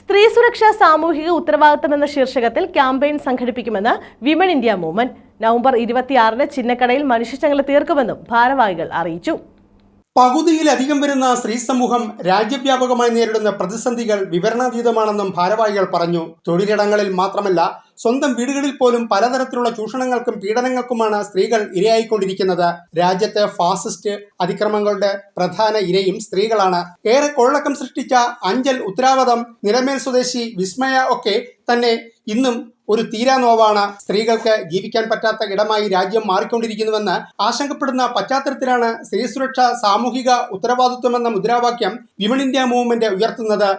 സ്ത്രീ സുരക്ഷ സാമൂഹിക ഉത്തരവാദിത്തം എന്ന ശീർഷകത്തിൽ ക്യാമ്പയിൻ സംഘടിപ്പിക്കുമെന്ന് വിമൻ ഇന്ത്യ മൂവ്മെന്റ്. നവംബർ ഇരുപത്തിയാറിന് ചിന്നക്കടയിൽ മനുഷ്യച്ചങ്ങല തീർക്കുമെന്നും ഭാരവാഹികൾ അറിയിച്ചു. പകുതിയിലധികം വരുന്ന സ്ത്രീ സമൂഹം രാജ്യവ്യാപകമായി നേരിടുന്ന പ്രതിസന്ധികൾ വിവരണാതീതമാണെന്നും ഭാരവാഹികൾ പറഞ്ഞു. തൊഴിലിടങ്ങളിൽ മാത്രമല്ല സ്വന്തം വീടുകളിൽ പോലും പലതരത്തിലുള്ള ചൂഷണങ്ങൾക്കും പീഡനങ്ങൾക്കുമാണ് സ്ത്രീകൾ ഇരയായിക്കൊണ്ടിരിക്കുന്നത്. രാജ്യത്തെ ഫാസിസ്റ്റ് അതിക്രമങ്ങളുടെ പ്രധാന ഇരയും സ്ത്രീകളാണ്. ഏറെ കൊള്ളക്കം സൃഷ്ടിച്ച അഞ്ചൽ ഉത്തരാവതം നിലമേൽ സ്വദേശി വിസ്മയ ഒക്കെ തന്നെ ഇന്നും ഒരു തീരാനോവാണ് സ്ത്രീകൾക്ക് ജീവിക്കാൻ പറ്റാത്ത ഇടമായി രാജ്യം മാറിക്കൊണ്ടിരിക്കുന്നുവെന്ന് ആശങ്കപ്പെടുന്ന പശ്ചാത്തലത്തിലാണ് സ്ത്രീ സുരക്ഷ സാമൂഹിക ഉത്തരവാദിത്വം എന്ന മുദ്രാവാക്യം വിമൺ ഇന്ത്യ മൂവ്മെന്റ് ഉയർത്തുന്നത്.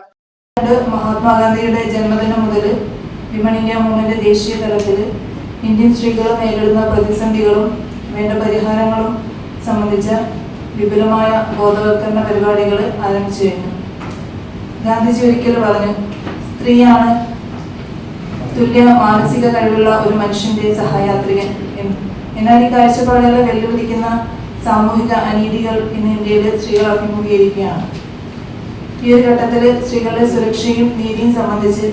മഹാത്മാഗാന്ധിയുടെ ജന്മദിനം മുതൽ വിമൺ ഇന്ത്യ മൂവ്മെന്റ് ദേശീയ തലത്തിൽ ഇന്ത്യൻ സ്ത്രീകൾ നേരിടുന്ന പ്രതിസന്ധികളും വേണ്ട പരിഹാരങ്ങളും സംബന്ധിച്ച വിപുലമായ ബോധവൽക്കരണ പരിപാടികൾ ആരംഭിച്ചു കഴിഞ്ഞു. ഗാന്ധിജി ഒരിക്കൽ പറഞ്ഞു സ്ത്രീയാണ് തുല്യ മാനസിക കഴിവുള്ള ഒരു മനുഷ്യന്റെ സഹയാത്രികൻ. എന്ന് എന്നാൽ ഈ കാഴ്ചപ്പാടുകളെ വെല്ലുവിളിക്കുന്ന സാമൂഹിക അനീതികൾ ഇന്ന് ഇന്ത്യയിലെ സ്ത്രീകൾ അഭിമുഖീകരിക്കുകയാണ്. ഈ ഒരു ഘട്ടത്തിൽ സ്ത്രീകളുടെ സുരക്ഷയും നീതിയും സംബന്ധിച്ച്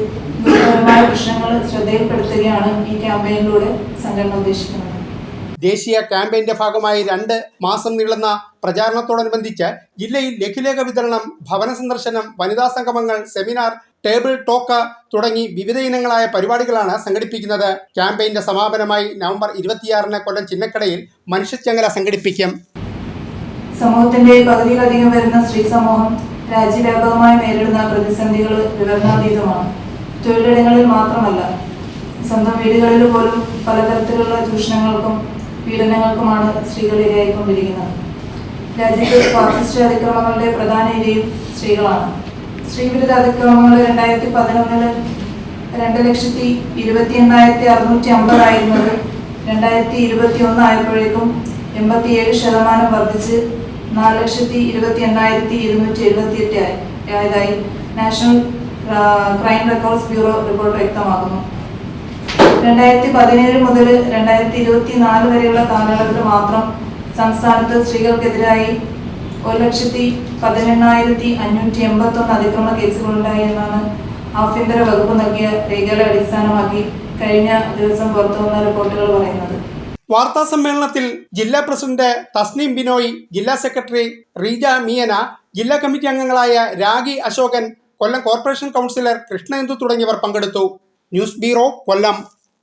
ഗുരുതരമായ പ്രശ്നങ്ങൾ ശ്രദ്ധയിൽപ്പെടുത്തുകയാണ് ഈ ക്യാമ്പയിനിലൂടെ സംഘടന ഉദ്ദേശിക്കുന്നത്. ദേശീയ ക്യാമ്പയിന്റെ ഭാഗമായി രണ്ട് മാസം നീളുന്ന പ്രചാരണത്തോടനുബന്ധിച്ച് ജില്ലയിൽ ലഘുലേഖ വിതരണം ഭവന സന്ദർശനം വനിതാ സംഗമങ്ങൾ സെമിനാർ ടേബിൾ ടോക്ക് തുടങ്ങി വിവിധ ഇനങ്ങളായ പരിപാടികളാണ് സംഘടിപ്പിക്കുന്നത്. ക്യാമ്പയിന്റെ സമാപനമായി നവംബർ ഇരുപത്തിയാറിന് കൊല്ലം ചിന്നക്കടയിൽ മനുഷ്യച്ചങ്ങല സംഘടിപ്പിക്കും. സമൂഹത്തിന്റെ പകുതിയിലധികം വരുന്ന സ്ത്രീ സമൂഹം രാജ്യവ്യാപകമായി നേരിടുന്ന പ്രതിസന്ധികൾ വിവരണാതീതമാണ് തൊഴിലിടങ്ങളിൽ മാത്രമല്ല സ്വന്തം വീടുകളിൽ പോലും പലതരത്തിലുള്ള ചൂഷണങ്ങൾക്കും പീഡനങ്ങൾക്കുമാണ് സ്ത്രീകൾ ഇരയായിക്കൊണ്ടിരിക്കുന്നത്. രാജ്യത്ത് ഫാസിസ്റ്റ് അതിക്രമങ്ങളുടെ പ്രധാന ഇരയും സ്ത്രീകളാണ്. സ്ത്രീവിരുദ്ധ അതിക്രമങ്ങൾ രണ്ടായിരത്തി പതിനൊന്നിൽ രണ്ട് ലക്ഷത്തി ഇരുപത്തി എണ്ണായിരത്തി അറുന്നൂറ്റി അമ്പതായിരുന്നത് രണ്ടായിരത്തി ഇരുപത്തി ഒന്ന് ആയപ്പോഴേക്കും എൺപത്തിയേഴ് ശതമാനം വർദ്ധിച്ച് നാല് ലക്ഷത്തി ഇരുപത്തി എണ്ണായിരത്തി ഇരുന്നൂറ്റി എഴുപത്തി എട്ട് ആയതായി national crime records bureau report വ്യക്തമാക്കുന്നു രണ്ടായിരത്തി പതിനേഴ് മുതൽ രണ്ടായിരത്തി ഇരുപത്തി നാല് വരെയുള്ള കാലയളവിൽ മാത്രം സംസ്ഥാനത്ത് സ്ത്രീകൾക്കെതിരായി ഒരു ലക്ഷത്തി പതിനെണ്ണായിരത്തി അഞ്ഞൂറ്റി എൺപത്തി ഒന്ന് അതിക്രമ കേസുകളുണ്ടായി എന്നാണ് ആഭ്യന്തര വകുപ്പ് നൽകിയ രേഖകളെ അടിസ്ഥാനമാക്കി കഴിഞ്ഞ ദിവസം പുറത്തുവന്ന റിപ്പോർട്ടുകൾ പറയുന്നത്. വാർത്താ സമ്മേളനത്തിൽ ജില്ലാ പ്രസിഡന്റ് തസ്നീം ബിനോയ് ജില്ലാ സെക്രട്ടറി റീജ മിയന ജില്ലാ കമ്മിറ്റി അംഗങ്ങളായ രാഗി അശോകൻ കൊല്ലം കോർപ്പറേഷൻ കൗൺസിലർ കൃഷ്ണേന്ദു തുടങ്ങിയവർ പങ്കെടുത്തു. News bureau Kollam.